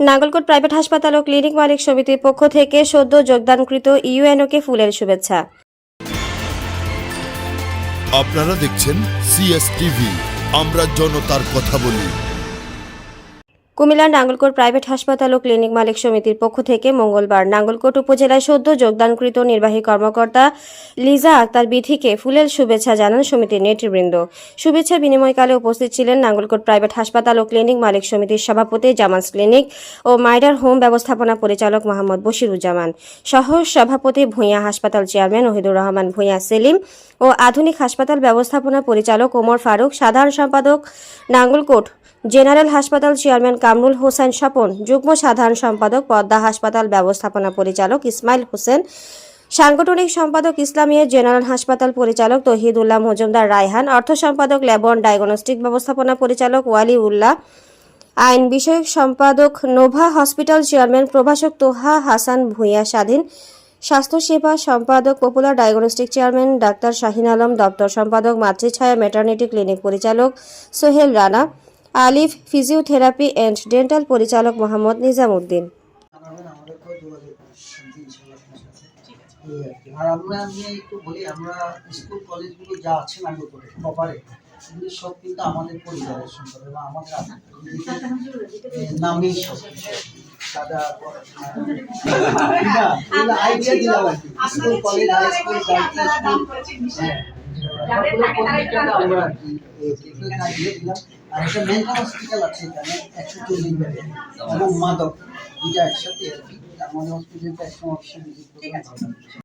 Nangalkot private হাসপাতাল ও clinic মালিক সমিতির পক্ষ থেকে সদ্য যোগদানকৃত ইউএনওকে ফুলের শুভেচ্ছা। আপনারা দেখছেন সিএস টিভি আমরা জনতার কথা বলি। কুমিল্লার নাঙ্গলকোট প্রাইভেট হাসপাতাল ও ক্লিনিক মালিক সমিতির পক্ষ থেকে মঙ্গলবার নাঙ্গলকোট উপজেলায় সদ্য যোগদানকৃত নির্বাহী কর্মকর্তা লিজা আক্তার বিথিকে ফুলেল শুভেচ্ছা জানান সমিতির নেতৃবৃন্দ। শুভেচ্ছা বিনিময়কালে উপস্থিত ছিলেন নাঙ্গলকোট প্রাইভেট হাসপাতাল ও ক্লিনিক মালিক সমিতির সভাপতি জামানস ক্লিনিক ও মাইডার হোম ব্যবস্থাপনা পরিচালক মোহাম্মদ বশিরুজ্জামান। সহ সভাপতি ভূঁইয়া হাসপাতাল চেয়ারম্যান ওহিদুর রহমান, ভূঁইয়া সেলিম ও আধুনিক হাসপাতাল ব্যবস্থাপনা পরিচালক ওমর ফারুক, সাধারণ সম্পাদক নাঙ্গলকোট জেনারেল হাসপাতাল চেয়ারম্যান কামরুল হোসেন স্বপন, যুগ্ম সাধারণ সম্পাদক পদ্মা হাসপাতাল ব্যবস্থাপনা পরিচালক ইসমাইল হোসেন, সাংগঠনিক সম্পাদক ইসলামিয়া জেনারেল হাসপাতাল পরিচালক তহিদুল্লাহ মজুমদার রায়হান, অর্থ সম্পাদক লেবন ডায়াগনস্টিক ব্যবস্থাপনা পরিচালক ওয়ালি উল্লাহ আইন বিষয়ক সম্পাদক নোভা হসপিটাল চেয়ারম্যান প্রভাষক তোহা হাসান ভূঁইয়া স্বাধীন স্বাস্থ্যসেবা সম্পাদক popular diagnostic chairman doctor Shahin Alam, দপ্তর সম্পাদক মাতৃছায়া ম্যাটার্নিটি ক্লিনিক পরিচালক সোহেল রানা আলিফ ফিজিওথেরাপি অ্যান্ড ডেন্টাল পরিচালক মোহাম্মদ নিজামুদ্দিন। আর আমরা আমি একটু বলি আমরা স্কুল কলেজগুলো যা আছে নাঙ্গলকোটে কপারে এগুলি সব কিন্তু আমাদের পরিবারের সম্পদ এবং আমাদের নামেই সব কিছু। দাদা আইডিয়া দিলাম আর কি। School college high school. School আর একটা মেন্টাল হসপিটাল আছে এখানে একশো চল্লিশ বেডে এবং মাদক দুইটা একসাথে আর কি। হসপিটালটা একসময় ভিজিট ভালো লাগবে।